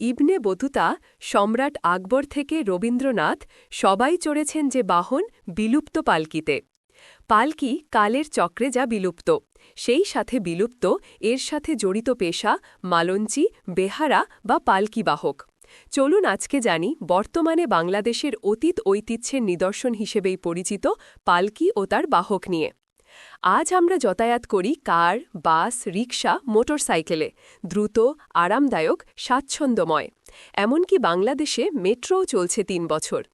Ibn Battuta সম্রাট আকবর থেকে রবীন্দ্রনাথ সবাই চড়েছেন যে বাহন বিলুপ্ত পালকিতে। পালকি কালের চক্রে যা বিলুপ্ত, সেই সাথে বিলুপ্ত, এর সাথে জড়িত পেশা, মালঞ্চি, বেহারা বা পালকি বাহক চলুন আজকে জানি, বর্তমানে বাংলাদেশের অতীত ঐতিহ্যের নিদর্শন হিসেবেই পরিচিত পালকি ও তার বাহক নিয়ে। আজ আমরা যাতায়াত করি কার, বাস, রিকশা, মোটরসাইকেলে। দ্রুত, আরামদায়ক, স্বাচ্ছন্দ্যময়। এমনকি বাংলাদেশে মেট্রোও চলছে তিন বছর।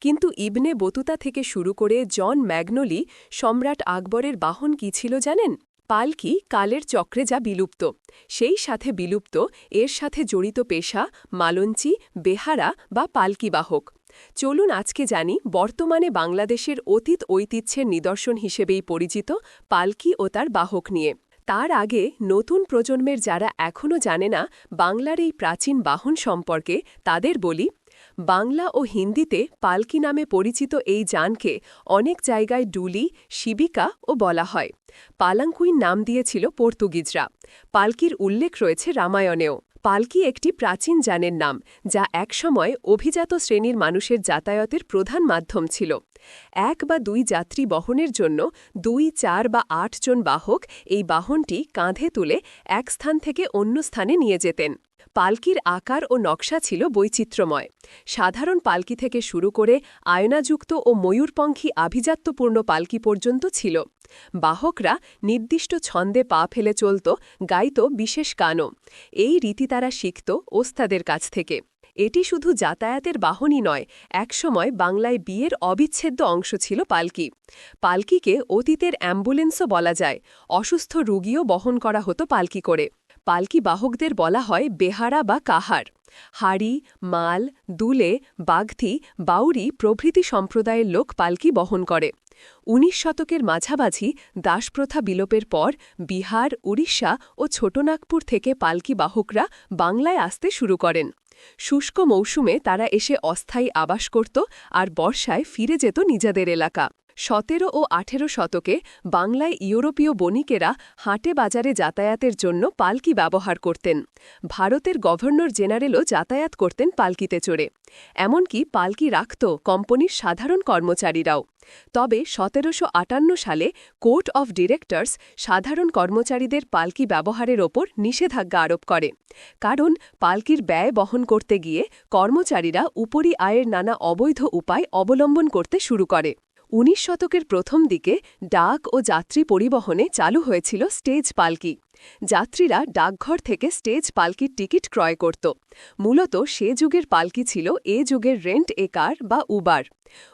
কিন্তু ইবনে বতুতা থেকে শুরু করে জন ম্যাগনোলি সম্রাট আকবরের বাহন কি ছিল জানেন? পালকি কালের চক্রে যা বিলুপ্ত। সেই সাথে বিলুপ্ত, এর সাথে জড়িত পেশা, মালঞ্চি, বেহারা বা পালকি বাহক। চলুন আজকে জানি বর্তমানে বাংলাদেশের অতীত ঐতিহ্যের নিদর্শন হিসেবেই পরিচিত পালকি ও তার বাহক নিয়ে। তার আগে নতুন প্রজন্মের যারা এখনও জানে না বাংলার এই প্রাচীন বাহন সম্পর্কে, তাদের বলি, বাংলা ও হিন্দিতে পালকি নামে পরিচিত এই যানকে অনেক জায়গায় ডুলি, শিবিকা ও বলা হয়। পালাঙ্কুইন নাম দিয়েছিল পর্তুগিজরা। পালকির উল্লেখ রয়েছে রামায়ণেও। পালকি একটি প্রাচীন যানের নাম, যা একসময় অভিজাত শ্রেণির মানুষের যাতায়াতের প্রধান মাধ্যম ছিল। এক বা দুই যাত্রী বহনের জন্য দুই, চার বা আট জন বাহক এই বাহনটি কাঁধে তুলে এক স্থান থেকে অন্য স্থানে নিয়ে যেতেন। পালকির আকার ও নকশা ছিল বৈচিত্র্যময়। সাধারণ পালকি থেকে শুরু করে আয়নাযুক্ত ও ময়ূরপঙ্খী আভিজাত্যপূর্ণ পালকি পর্যন্ত ছিল। বাহকরা নির্দিষ্ট ছন্দে পা ফেলে চলত, গাইত বিশেষ গানও। এই রীতি তারা শিখত ওস্তাদের কাছ থেকে। এটি শুধু যাতায়াতের বাহনই নয়, একসময় বাংলায় বিয়ের অবিচ্ছেদ্য অংশ ছিল পালকি। পালকিকে অতীতের অ্যাম্বুলেন্সও বলা যায়, অসুস্থ রুগীও বহন করা হতো পালকি করে। পালকি বাহকদের বলা হয় বেহারা বা কাহার। হাড়ি, মাল, দুলে বাগথি বাউরি প্রভৃতি সম্প্রদায়ের লোক পালকি বহন করে। উনিশ শতকের মাঝামাঝি দাসপ্রথা বিলোপের পর বিহার, উড়িষ্যা ও ছোটনাগপুর থেকে পালকি বাহকরা বাংলায় আসতে শুরু করেন। শুষ্ক মৌসুমে তারা এসে অস্থায়ী আবাস করত আর বর্ষায় ফিরে যেত নিজেদের এলাকা। সতেরো ও আঠেরো শতকে বাংলায় ইউরোপীয় বণিকেরা হাটে বাজারে যাতায়াতের জন্য পালকি ব্যবহার করতেন। ভারতের গভর্নর জেনারেলও যাতায়াত করতেন পালকিতে চড়ে। এমনকি পালকি রাখত কোম্পানির সাধারণ কর্মচারীরাও। তবে সতেরোশো আটান্ন সালে কোর্ট অফ ডিরেক্টর্স সাধারণ কর্মচারীদের পালকি ব্যবহারের ওপর নিষেধাজ্ঞা আরোপ করে। কারণ পালকির ব্যয় বহন করতে গিয়ে কর্মচারীরা উপরি আয়ের নানা অবৈধ উপায় অবলম্বন করতে শুরু করে। উনিশ শতকের প্রথম দিকে ডাক ও যাত্রী পরিবহনে চালু হয়েছিল স্টেজ পালকি। যাত্রীরা ডাকঘর থেকে স্টেজ পালকির টিকিট ক্রয় করত। মূলত সে যুগের পালকি ছিল এ যুগের রেন্ট এ কার বা উবার।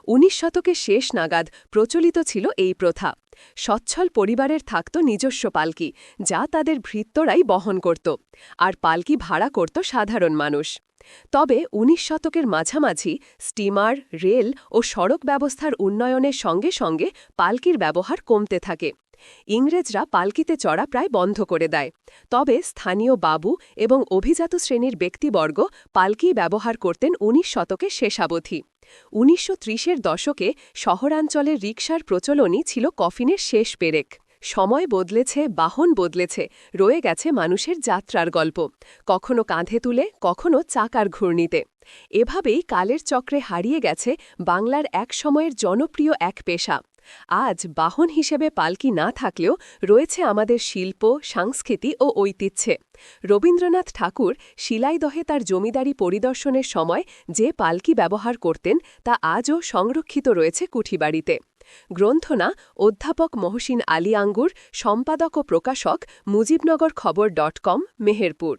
উনিশ শতকের শেষ নাগাদ প্রচলিত ছিল এই প্রথা। সচ্ছল পরিবারের থাকত নিজস্ব পালকি, যা তাদের ভৃত্যরাই বহন করত, আর পালকি ভাড়া করত সাধারণ মানুষ। তবে উনিশ শতকের মাঝামাঝি স্টিমার, রেল ও সড়ক ব্যবস্থার উন্নয়নের সঙ্গে সঙ্গে পালকির ব্যবহার কমতে থাকে। ইংরেজরা পালকিতে চড়া প্রায় বন্ধ করে দেয়। তবে স্থানীয় বাবু এবং অভিজাত শ্রেণির ব্যক্তিবর্গ পালকি ব্যবহার করতেন উনিশ শতকে শেষাবধি। উনিশশো ত্রিশের দশকে শহরাঞ্চলের রিকশার প্রচলনই ছিল কফিনের শেষ পেরেক। সময় বদলেছে, বাহন বদলেছে, রয়ে গেছে মানুষের যাত্রার গল্প। কখনো কাঁধে তুলে, কখনো চাকার ঘূর্ণিতে। এভাবেই কালের চক্রে হারিয়ে গেছে বাংলার এক সময়ের জনপ্রিয় এক পেশা। আজ বাহন হিসেবে পালকি না থাকলেও রয়েছে আমাদের শিল্প, সংস্কৃতি ও ঐতিহ্যে। রবীন্দ্রনাথ ঠাকুর শিলাইদহে তার জমিদারি পরিদর্শনের সময় যে পালকি ব্যবহার করতেন তা আজও সংরক্ষিত রয়েছে কুঠিবাড়িতে। গ্রন্থনা অধ্যাপক মহসিন আলী আঙ্গুর, সম্পাদক ও প্রকাশক মুজিবনগর খবর ডট কম, মেহেরপুর।